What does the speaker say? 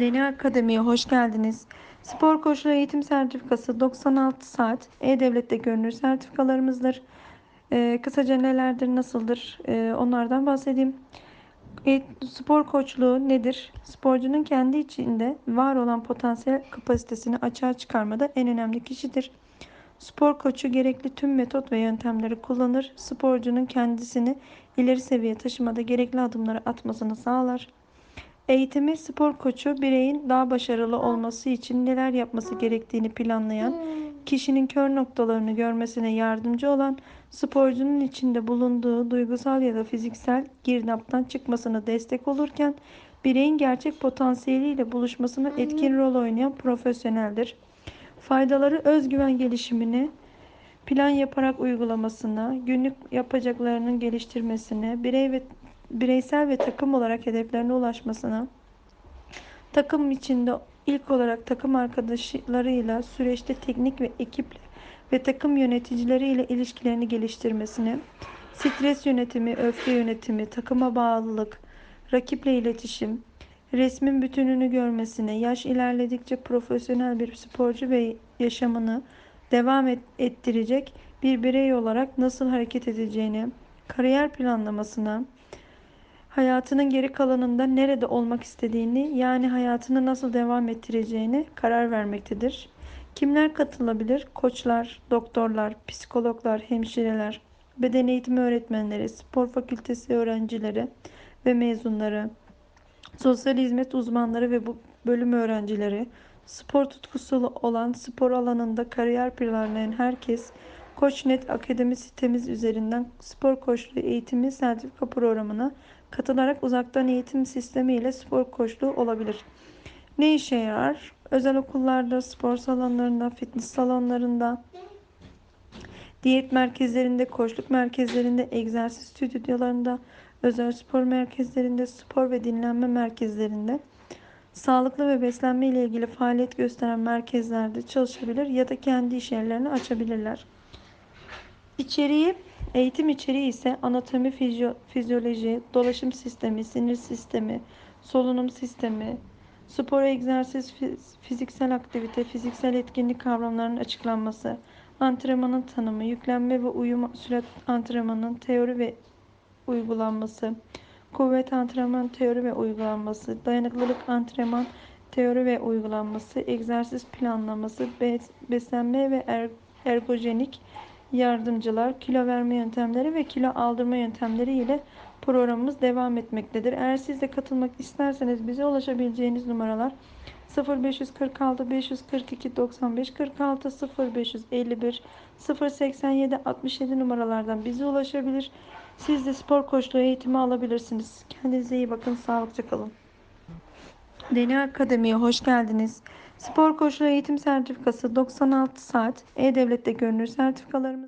Deli Akademi'ye hoş geldiniz. Spor koşulu eğitim sertifikası 96 saat E-Devlet'te görünür sertifikalarımızdır. Ee, kısaca nelerdir, nasıldır ee, onlardan bahsedeyim. E, spor koçluğu nedir? Sporcunun kendi içinde var olan potansiyel kapasitesini açığa çıkarmada en önemli kişidir. Spor koçu gerekli tüm metot ve yöntemleri kullanır. Sporcunun kendisini ileri seviye taşımada gerekli adımları atmasını sağlar. Eğitimi spor koçu bireyin daha başarılı olması için neler yapması gerektiğini planlayan, kişinin kör noktalarını görmesine yardımcı olan, sporcunun içinde bulunduğu duygusal ya da fiziksel girdaptan çıkmasına destek olurken, bireyin gerçek potansiyeliyle buluşmasına etkin rol oynayan profesyoneldir. Faydaları özgüven gelişimini, plan yaparak uygulamasına, günlük yapacaklarının geliştirmesine, birey ve bireysel ve takım olarak hedeflerine ulaşmasına, takım içinde ilk olarak takım arkadaşlarıyla süreçte teknik ve ekiple ve takım yöneticileriyle ilişkilerini geliştirmesine, stres yönetimi, öfke yönetimi, takıma bağlılık, rakiple iletişim, resmin bütününü görmesine, yaş ilerledikçe profesyonel bir sporcu ve yaşamını devam ettirecek bir birey olarak nasıl hareket edeceğini, kariyer planlamasına, hayatının geri kalanında nerede olmak istediğini yani hayatını nasıl devam ettireceğini karar vermektedir. Kimler katılabilir? Koçlar, doktorlar, psikologlar, hemşireler, beden eğitimi öğretmenleri, spor fakültesi öğrencileri ve mezunları, sosyal hizmet uzmanları ve bu bölüm öğrencileri, spor tutkusu olan spor alanında kariyer planlayan herkes Koçnet Akademi sitemiz üzerinden spor koçluğu eğitimi sertifika programına katılarak uzaktan eğitim sistemi ile spor koçluğu olabilir. Ne işe yarar? Özel okullarda, spor salonlarında, fitness salonlarında, diyet merkezlerinde, koçluk merkezlerinde, egzersiz stüdyolarında, özel spor merkezlerinde, spor ve dinlenme merkezlerinde, sağlıklı ve beslenme ile ilgili faaliyet gösteren merkezlerde çalışabilir ya da kendi iş yerlerini açabilirler. İçeriği, eğitim içeriği ise anatomi, fizyo, fizyoloji, dolaşım sistemi, sinir sistemi, solunum sistemi, spor egzersiz, fiziksel aktivite, fiziksel etkinlik kavramlarının açıklanması, antrenmanın tanımı, yüklenme ve uyum sürat antrenmanının teori ve uygulanması, kuvvet antrenman teori ve uygulanması, dayanıklılık antrenman teori ve uygulanması, egzersiz planlaması, beslenme ve er, ergojenik yardımcılar, kilo verme yöntemleri ve kilo aldırma yöntemleri ile programımız devam etmektedir. Eğer siz de katılmak isterseniz bize ulaşabileceğiniz numaralar 0546 542 95 46 0551 087 67 numaralardan bize ulaşabilir. Siz de spor koçluğu eğitimi alabilirsiniz. Kendinize iyi bakın. Sağlıkça kalın. Deli Akademi'ye hoş geldiniz. Spor koçluğu eğitim sertifikası 96 saat E-Devlet'te görünür sertifikalarımız